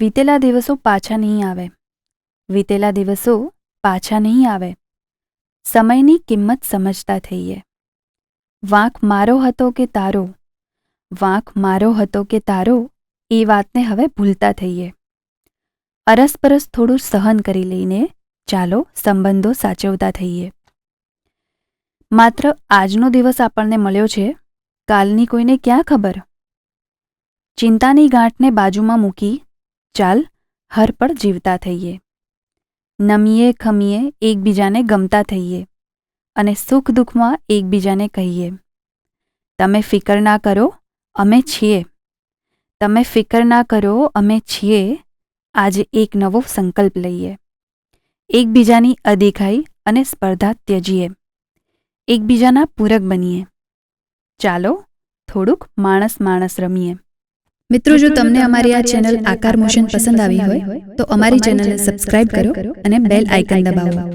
વીતેલા દિવસો પાછા નહીં આવે. વીતેલા દિવસો પાછા નહીં આવે. સમયની કિંમત સમજતા થઈએ. વાંક મારો હતો કે તારો? વાંક મારો હતો કે તારો? એ વાતને હવે ભૂલતા થઈએ. અરસપરસ થોડું સહન કરી લઈને ચાલો સંબંધો સાચવતા થઈએ. માત્ર આજનો દિવસ આપણને મળ્યો છે. કાલની કોઈને ક્યાં ખબર? ચિંતાની ગાંઠને બાજુમાં મૂકી ચાલ, હર જીવતા થઈએ. નમીએ, ખમીએ, એકબીજાને ગમતા થઈએ અને સુખ દુઃખમાં એકબીજાને કહીએ. તમે ફિકર ના કરો, અમે છીએ. તમે ફિકર ના કરો, અમે છીએ, આજે એક નવો સંકલ્પ લઈએ. એકબીજાની અદેખાઈ અને સ્પર્ધા ત્યજીએ. એકબીજાના પૂરક બનીએ. ચાલો, થોડુંક માણસ માણસ રમીએ. મિત્રો જો તમને અમારી આ ચેનલ આકાર મોશન પસંદ આવી હોય તો અમારી ચેનલને સબસ્ક્રાઇબ કરો અને બેલ આઇકન દબાવો.